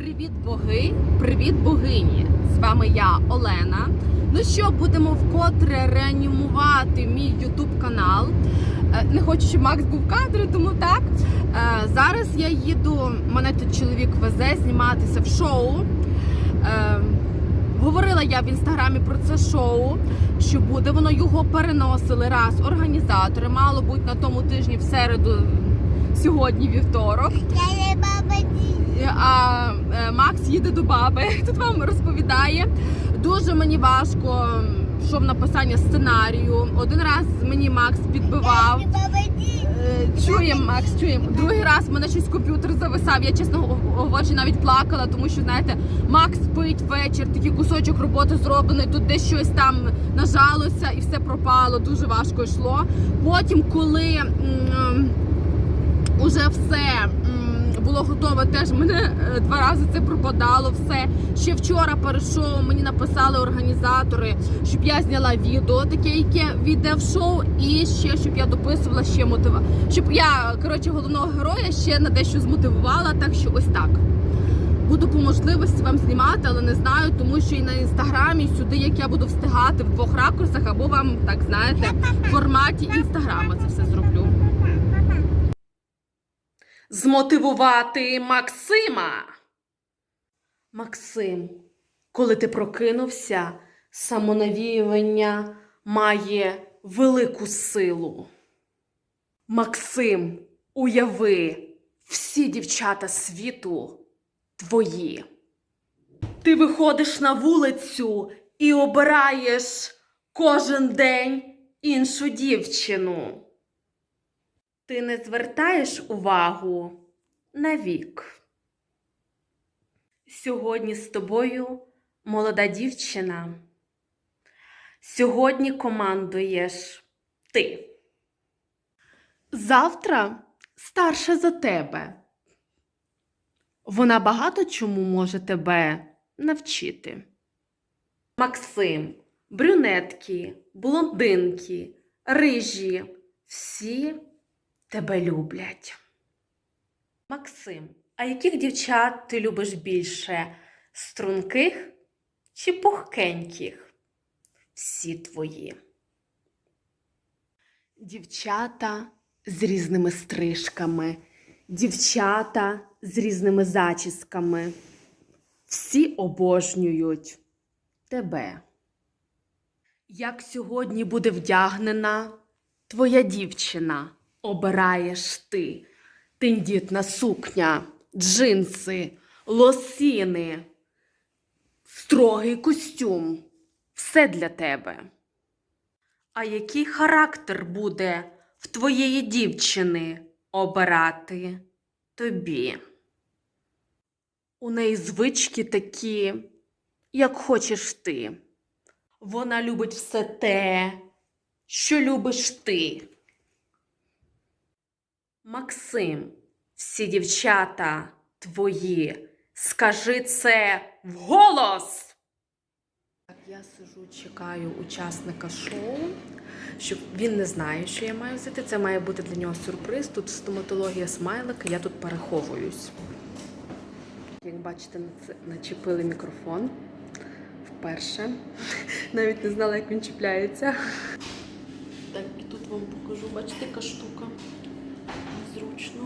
Привіт, боги! Привіт, богині! З вами я, Олена. Ну що, будемо вкотре реанімувати мій Ютуб канал. Е, Не хочу, щоб Макс був в кадрі, тому так. Е, Зараз я їду, мене тут чоловік везе зніматися в шоу. Е, Говорила я в інстаграмі про це шоу, що буде. Воно його переносили раз організатори. Мало бути на тому тижні в середу, сьогодні вівторок. Я не баба А е, Макс їде до баби. Тут вам розповідає. Дуже мені важко йшов написання сценарію. Один раз мені Макс підбивав. Е, Чуємо, Макс, чуємо. Другий раз мене щось комп'ютер зависав. Я чесно говорячи, навіть плакала, тому що знаєте, Макс спить вечір, такий кусочок роботи зроблений. Тут десь щось там нажалося і все пропало. Дуже важко йшло. Потім, коли м, уже все було готове, теж мене е, два рази це пропадало. Все ще вчора перед мені написали організатори, щоб я зняла відео, таке, яке війде в шоу, і ще щоб я дописувала ще мотива. Щоб я коротше головного героя ще на дещо змотивувала. Так що ось так. Буду по можливості вам знімати, але не знаю, тому що і на інстаграмі сюди, як я буду встигати в двох ракурсах, або вам так знаєте, в форматі інстаграма це все зроблю. Змотивувати Максима. Максим, коли ти прокинувся, самонавіювання має велику силу. Максим, уяви, всі дівчата світу твої. Ти виходиш на вулицю і обираєш кожен день іншу дівчину. Ти не звертаєш увагу на вік. Сьогодні з тобою молода дівчина. Сьогодні командуєш ти. Завтра старша за тебе. Вона багато чому може тебе навчити. Максим, брюнетки, блондинки, рижі, всі тебе люблять. Максим, а яких дівчат ти любиш більше? Струнких чи пухкеньких? Всі твої. Дівчата з різними стрижками, дівчата з різними зачісками. Всі обожнюють тебе. Як сьогодні буде вдягнена твоя дівчина, обираєш ти. Тендітна сукня, джинси, лосіни, строгий костюм. Все для тебе. А який характер буде в твоєї дівчини обирати тобі? У неї звички такі, як хочеш ти. Вона любить все те, що любиш ти. Максим, всі дівчата твої, скажи це вголос. Я сижу, чекаю учасника шоу, щоб він не знає, що я маю взяти. Це має бути для нього сюрприз. Тут стоматологія смайлика, я тут переховуюсь. Як бачите, начепили мікрофон вперше. Навіть не знала, як він чіпляється. Так, і тут вам покажу, бачите, яка штука. Зручно.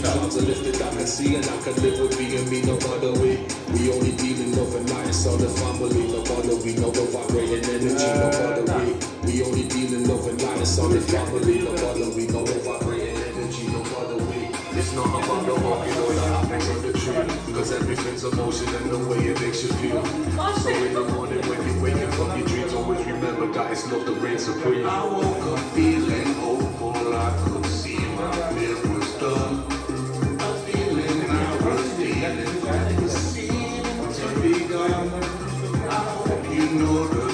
Times are lifted, I can see and I can live with being me no other way. We only dealing overnight, it's all the family, no other we know the vibrating energy, no other way. We only dealing overnight, it's all the family, no other we know the vibrating energy, no other way. it's not about the you know the apples on the tree. Cause everything's emotion and the way it makes you feel. So in the morning when you're waking from your dreams, always remember that it's not the rain supreme. I woke up feeling hopeful, I could see my fear was done. A feeling I was feeling that was seen to be gone. You know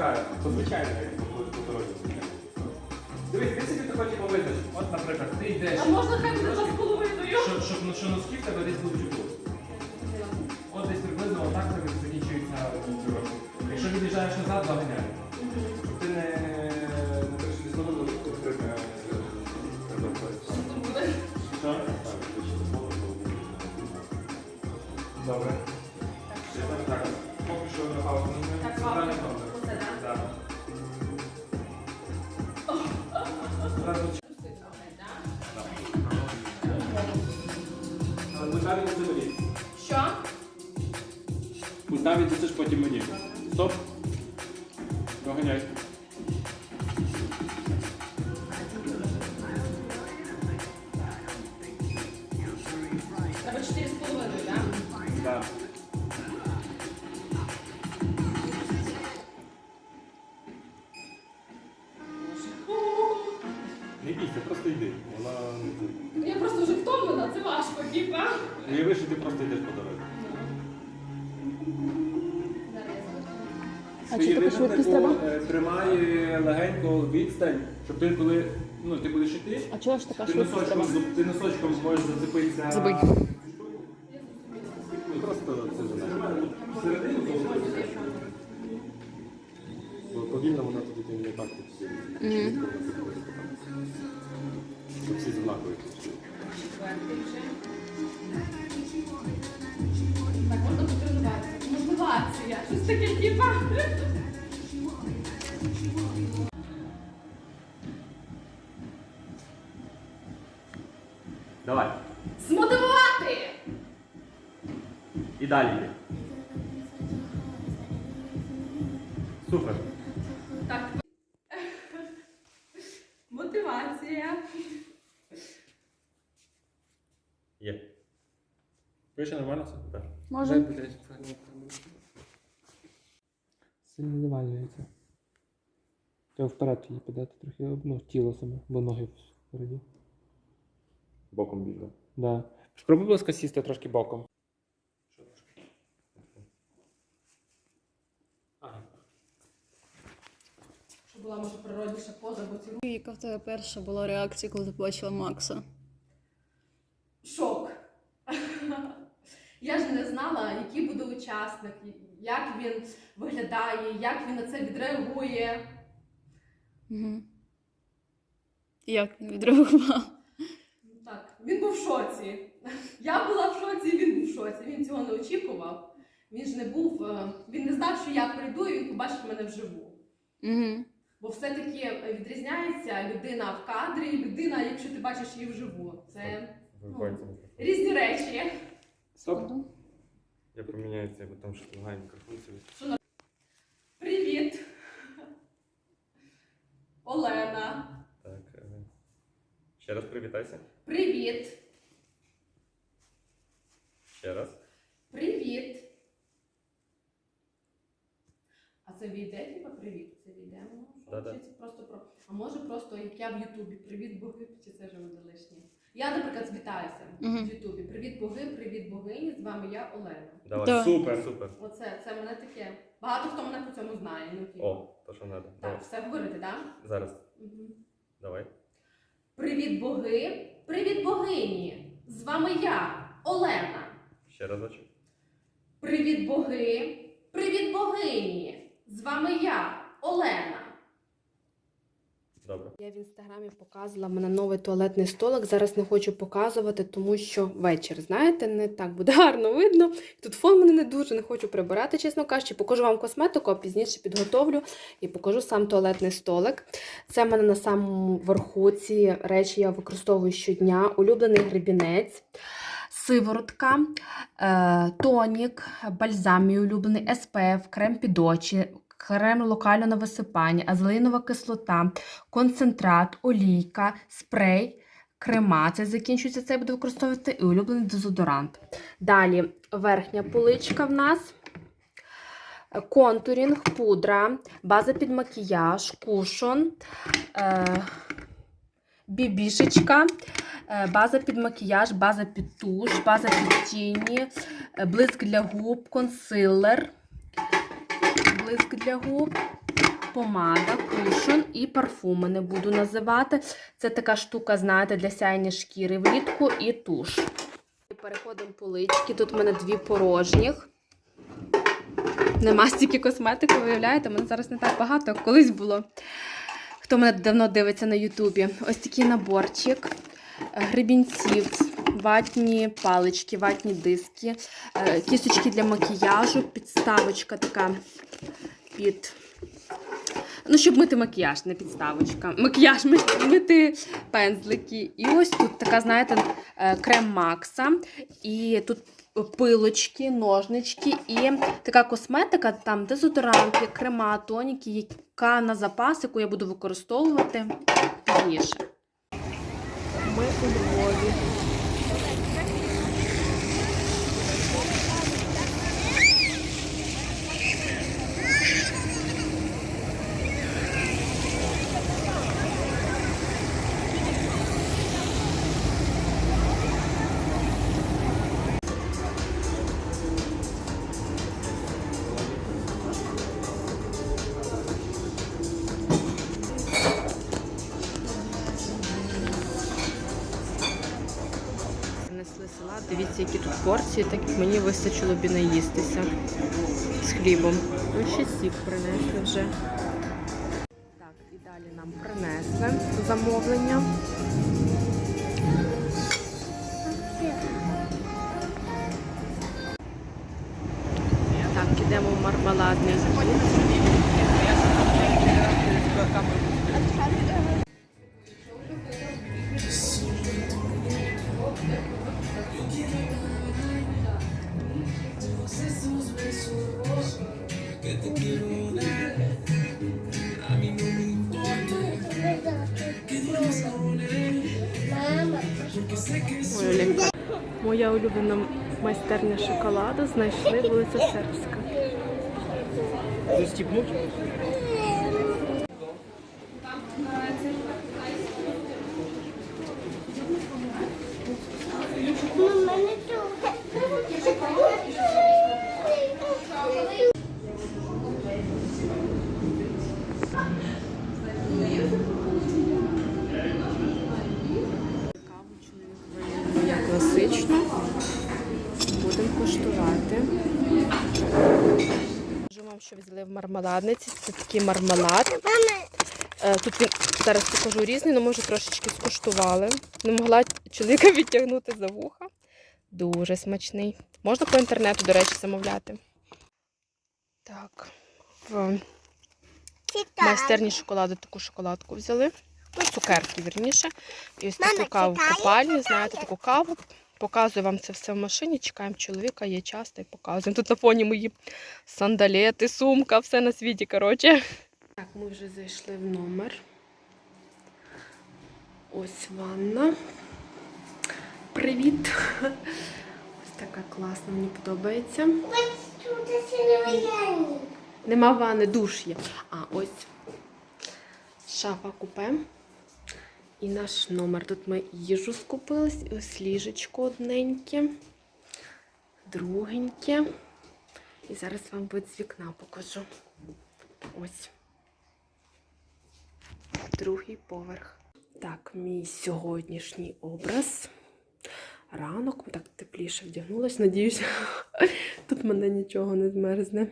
Зараз. То звичайно, як по дорозі. Дивись, ти собі тако типу визнач. От, наприклад, ти йдеш. А можна хай буде за з половиною? Щоб, щоб, щоб що носки в тебе десь будуть будь навіть це ж потім мені. Стоп. Не бійся, просто йди. Вона Я просто вже втомлена, це важко, хіба? Уяви, що ти просто йдеш по дорозі. А чи така швидкість треба? Тримай легенько відстань, щоб ти коли ну, ти будеш йти, А чого ж така ти носочком, ти носочком зможеш зацепитися. Забий. Щоб всі знакові. Так, можна потренуватися. Мотивація. Щось таке хіба? Давай. Змотивувати! І далі Є. Пише нормально все? Так. Може. Сильно завалюється. Треба вперед її подати трохи, ну, тіло саме, бо ноги впереді. Боком більно. Да. Спробуй, будь ласка, сісти трошки боком. Була, може, природніша поза, бо ці Яка в тебе перша була реакція, коли ти побачила Макса? Я ж не знала, який буде учасник, як він виглядає, як він на це відреагує. Угу. Як він відреагував? Так, він був в шоці. Я була в шоці, він був в шоці. Він цього не очікував. Він ж не був, е, він не знав, що я прийду, і він побачить мене вживу. Угу. Бо все-таки відрізняється людина в кадрі, людина, якщо ти бачиш її вживу. Це різні речі. Стоп. Я поміняю це, бо там ще лагає мікрофон собі. Привіт. Олена. Так. е, Ще раз привітайся. Привіт. Ще раз. Привіт. А це війде, типа привіт? Це війде? Ну. Да-да. Просто про. А може просто як я в Ютубі. Привіт, боги, чи це вже буде лишнє? Я, наприклад, вітаюся Мгм. в Ютубі. Привіт, боги, привіт, богині. З вами я Олена. Давай. Давай. Супер, супер. Оце це мене таке. Багато хто мене по цьому знає. Ну, типу. О, то що треба. Так, Давай. все говорити, так? Зараз. Угу. Давай. Привіт, боги! Привіт, богині! З вами я, Олена. Ще разочок. Привіт, боги! Привіт, богині! З вами я, Олена. Добре. Я в інстаграмі показувала мене новий туалетний столик. Зараз не хочу показувати, тому що вечір, знаєте, не так буде гарно видно. Тут фон мене не дуже не хочу прибирати, чесно кажучи. Покажу вам косметику, а пізніше підготовлю і покажу сам туалетний столик. Це в мене на самому верху. Ці речі я використовую щодня. Улюблений гребінець. Сиворотка, е, тонік, бальзам мій улюблений, SPF, крем під очі, крем локально на висипання, азелинова кислота, концентрат, олійка, спрей, крема. Це закінчується, це я буду використовувати і улюблений дезодорант. Далі верхня поличка в нас. Контурінг, пудра, база під макіяж, кушон, е, бібішечка, е, база під макіяж, база під туш, база під тіні, е, блиск для губ, консилер, блиск для губ, помада, кушон і парфуми не буду називати. Це така штука, знаєте, для сяєння шкіри влітку і туш. Переходимо полички. Тут в мене дві порожніх. Нема стільки косметики, виявляєте, мене зараз не так багато, як колись було. Хто мене давно дивиться на Ютубі. Ось такий наборчик е, гребінців, ватні палички, ватні диски, е, кісточки для макіяжу, підставочка така під. Ну, щоб мити макіяж, не підставочка. Макіяж мити пензлики. І ось тут така, знаєте, е, крем Макса. І тут пилочки, ножнички і така косметика, там дезодоранти, крема, тоніки, яка на запас, яку я буду використовувати пізніше. Ми у Львові. Порції, так мені вистачило б і наїстися з хлібом. Ось ще сік принесли вже. Ой, soy Моя улюблена майстерня шоколаду знайшли вулиця Сербська. Застіпнуть? Мама, не трогай. Каву чоловік варив як класично. Будемо куштувати. Кажу вам, що взяли в мармеладниці. Це такий мармелад. Е, Тут він зараз покажу різний, але ми вже трошечки скуштували. Не могла чоловіка відтягнути за вуха. Дуже смачний. Можна по інтернету, до речі, замовляти. Так. В майстерні шоколаду таку шоколадку взяли. Ну, цукерки, вірніше. І ось таку каву в чекай, копальні, знаєте, таку каву. Показую вам це все в машині. Чекаємо чоловіка, є часто і показуємо. Тут на фоні мої сандалети, сумка, все на світі, коротше. Так, ми вже зайшли в номер. Ось ванна. Привіт! Ось така класна, мені подобається. Ось тут Нема ванни, душ є. А, ось шафа купе. І наш номер. Тут ми їжу скупились. Ось ліжечко одненьке, другеньке. І зараз вам вид з вікна покажу. Ось. Другий поверх. Так, мій сьогоднішній образ. Ранок, так тепліше вдягнулась. Надіюся, тут мене нічого не змерзне.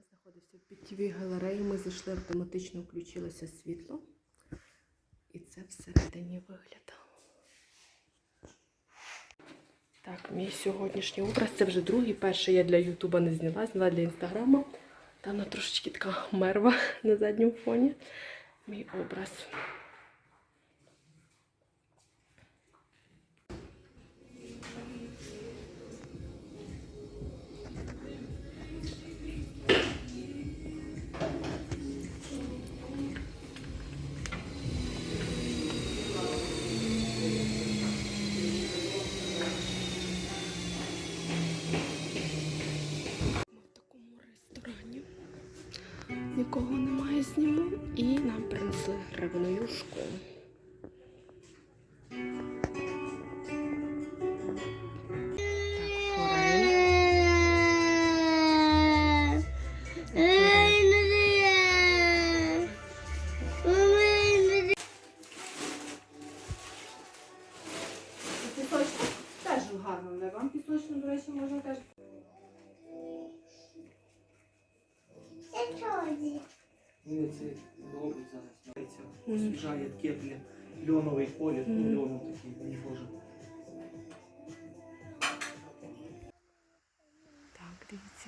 Ми знаходимося в підтівій галереї. Ми зайшли, автоматично включилося світло. І це всередині виглядало. Так, мій сьогоднішній образ це вже другий. Перший я для Ютуба не зняла, зняла для інстаграма. Там вона трошечки така мерва на задньому фоні. Мій образ.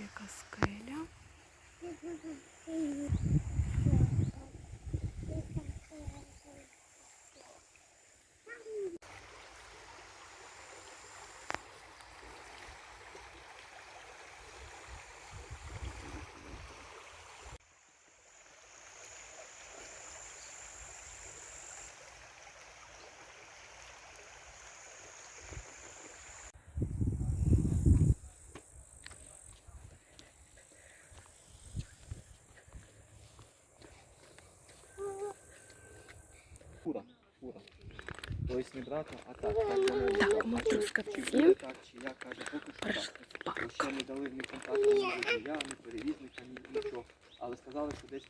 Яка скеля. Фура. Тобто не брата, а так. Так, ми трускавці. Я поки що так. Ще не дали ні контакту, ні водія, ні перевізника, ні нічого. Але сказали, що десь